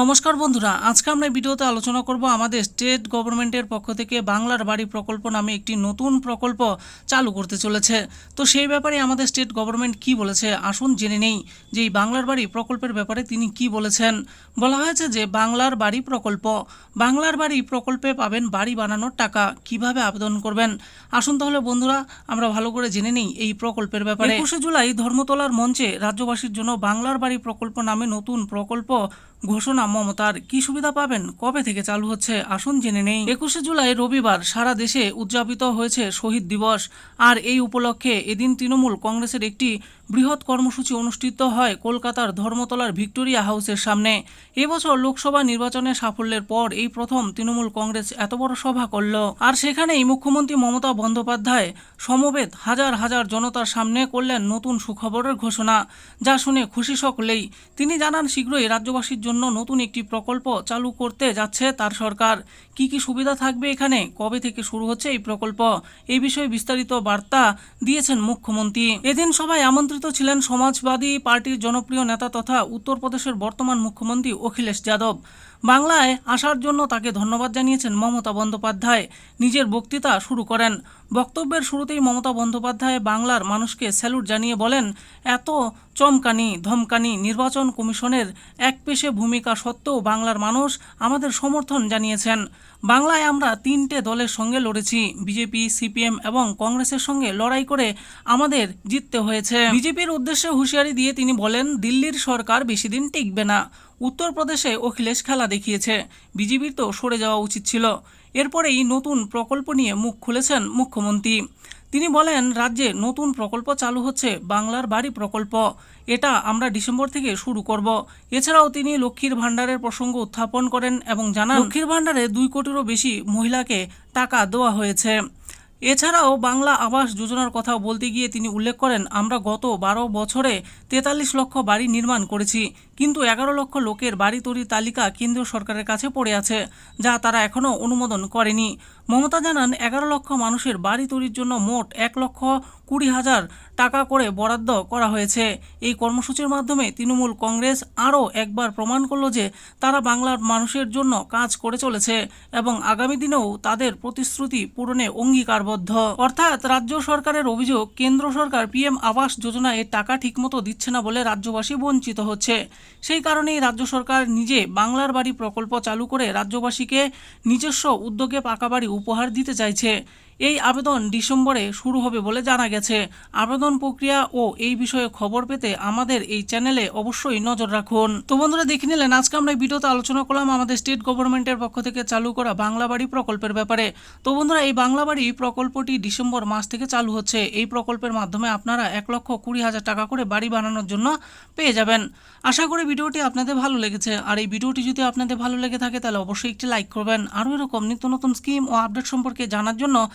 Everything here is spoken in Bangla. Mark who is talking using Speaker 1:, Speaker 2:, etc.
Speaker 1: নমস্কার বন্ধুরা, আজকে আমরা ভিডিওতে আলোচনা করব আমাদের স্টেট গভর্নমেন্টের পক্ষ থেকে বাংলার বাড়ি প্রকল্প নামে একটি নতুন প্রকল্প চালু করতে চলেছে। তো সেই ব্যাপারে আমাদের স্টেট গভর্নমেন্ট কি বলেছে আসুন জেনে নেই যে এই বাংলার বাড়ি প্রকল্পের ব্যাপারে তিনি কি বলেছেন। বলা হয়েছে যে বাংলার বাড়ি প্রকল্প, বাংলার বাড়ি প্রকল্পে পাবেন বাড়ি বানানোর টাকা, কীভাবে আবেদন করবেন? আসুন তাহলে বন্ধুরা, আমরা ভালো করে জেনে নিই এই প্রকল্পের ব্যাপারে। একুশে জুলাই ধর্মতলার মঞ্চে রাজ্যবাসীর জন্য বাংলার বাড়ি প্রকল্প নামে নতুন প্রকল্প ঘোষণা, মমতার কি সুবিধা পাবেন? কবে থেকে চালু হচ্ছে? আসুন জেনে নেই। একুশে জুলাই, রবিবার সারা দেশে উদযাপিত হয়েছে শহীদ দিবস। আর এই উপলক্ষে এদিন তৃণমূল কংগ্রেসের একটি বৃহৎ কর্মসূচি অনুষ্ঠিত হয় কলকাতার ধর্মতলার ভিক্টোরিয়া হাউসের সামনে। এবছর লোকসভা নির্বাচনে সাফল্যের পর এই প্রথম তৃণমূল কংগ্রেস এত বড় সভা করল। আর সেখানেই মুখ্যমন্ত্রী মমতা বন্দ্যোপাধ্যায় সমবেত হাজার হাজার জনতার সামনে করলেন নতুন সুখবরের ঘোষণা, যা শুনে খুশি সকলেই। তিনি জানান, শীঘ্রই রাজ্যবাসীর জন্য নতুন একটি প্রকল্প চালু করতে যাচ্ছে তার সরকার। কি কি সুবিধা থাকবে এখানে? কবে থেকে শুরু হচ্ছে এই প্রকল্প? এই বিষয়ে বিস্তারিত বার্তা দিয়েছেন মুখ্যমন্ত্রী। এদিন সভায় আমন্ত্রিত ছিলেন সমাজবাদী পার্টির জনপ্রিয় নেতা তথা উত্তরপ্রদেশের বর্তমান মুখ্যমন্ত্রী অখিলেশ যাদব। বাংলায় আসার জন্য তাকে ধন্যবাদ জানিয়েছেন মমতা বন্দ্যোপাধ্যায়। নিজের বক্তৃতা শুরু করেন। বক্তব্যের শুরুতেই মমতা বন্দ্যোপাধ্যায় বাংলার মানুষকে স্যালুট জানিয়ে বলেন, এত চমকানি, ধমকানি নির্বাচন কমিশনের একপেশে ভূমিকা সত্ত্বেও বাংলার মানুষ আমাদের সমর্থন জানিয়েছেন। বাংলায় আমরা তিনটে দলের সঙ্গে লড়েছি, বিজেপি, সিপিএম এবং কংগ্রেসের সঙ্গে লড়াই করে আমাদের জিততে হয়েছে। বিজেপির উদ্দেশ্যে হুঁশিয়ারি দিয়ে তিনি বলেন, দিল্লির সরকার বেশি দিন টিকবে না। উত্তরপ্রদেশে অখিলেশ খেলা দেখিয়েছে। বিজেপির তো সরে যাওয়া উচিত ছিল। এরপরেই নতুন প্রকল্প নিয়ে মুখ খুলেছেন মুখ্যমন্ত্রী। তিনি বলেন, রাজ্যে নতুন প্রকল্প চালু হচ্ছে, বাংলার বাড়ি প্রকল্প। এটা আমরা ডিসেম্বর থেকে শুরু করব। এছাড়াও তিনি লক্ষ্মীর ভাণ্ডারের প্রসঙ্গ উত্থাপন করেন এবং জানান, লক্ষ্মীর ভাণ্ডারে দুই কোটিরও বেশি মহিলাকে টাকা দেওয়া হয়েছে। এছাড়াও বাংলা আবাস যোজনার কথা বলতে গিয়ে তিনি উল্লেখ করেন, আমরা গত বারো বছরে তেতাল্লিশ লক্ষ বাড়ি নির্মাণ করেছি। কিন্তু এগারো লক্ষ লোকের বাড়ি তৈরির তালিকা কেন্দ্রীয় সরকারের কাছে পড়ে আছে, যা তারা এখনও অনুমোদন করেনি। মমতা জানান, এগারো লক্ষ মানুষের বাড়ি তৈরির জন্য মোট এক লক্ষ কুড়ি হাজার টাকা করে বরাদ্দ করা হয়েছে। এই কর্মসূচির মাধ্যমে তৃণমূল কংগ্রেস আরও একবার প্রমাণ করল যে তারা বাংলার মানুষের জন্য কাজ করে চলেছে এবং আগামী দিনেও তাদের প্রতিশ্রুতি পূরণে অঙ্গীকারবদ্ধ। অর্থাৎ রাজ্য সরকারের অভিযোগ, কেন্দ্র সরকার পিএম আবাস যোজনায় টাকা ঠিকমতো দিচ্ছে না বলে রাজ্যবাসী বঞ্চিত হচ্ছে। সেই কারণেই রাজ্য সরকার নিজে বাংলার বাড়ি প্রকল্প চালু করে রাজ্যবাসীকে নিজস্ব উদ্যোগে পাকা বাড়ি উপহার দিতে চাইছে। এই আবেদন ডিসেম্বরে শুরু হবে বলে জানা গেছে। আবেদন প্রক্রিয়া ও এই বিষয়ে খবর পেতে আমাদের এই চ্যানেলে অবশ্যই নজর রাখুন। তো বন্ধুরা, দেখে নিলেন, আজকে আমরা ভিডিওতে আলোচনা করলাম আমাদের স্টেট গভর্নমেন্টের পক্ষ থেকে চালু করা বাংলা বাড়ি প্রকল্পের ব্যাপারে। তো বন্ধুরা, এই বাংলা বাড়ি প্রকল্পটি ডিসেম্বর মাস থেকে চালু হচ্ছে। এই প্রকল্পের মাধ্যমে আপনারা এক লক্ষ কুড়ি হাজার টাকা করে বাড়ি বানানোর জন্য পেয়ে যাবেন। আশা করি ভিডিওটি আপনাদের ভালো লেগেছে। আর এই ভিডিওটি যদি আপনাদের ভালো লেগে থাকে, তাহলে অবশ্যই একটি লাইক করবেন। আরও এরকম নিত্য নতুন স্কিম ও আপডেট সম্পর্কে জানার জন্য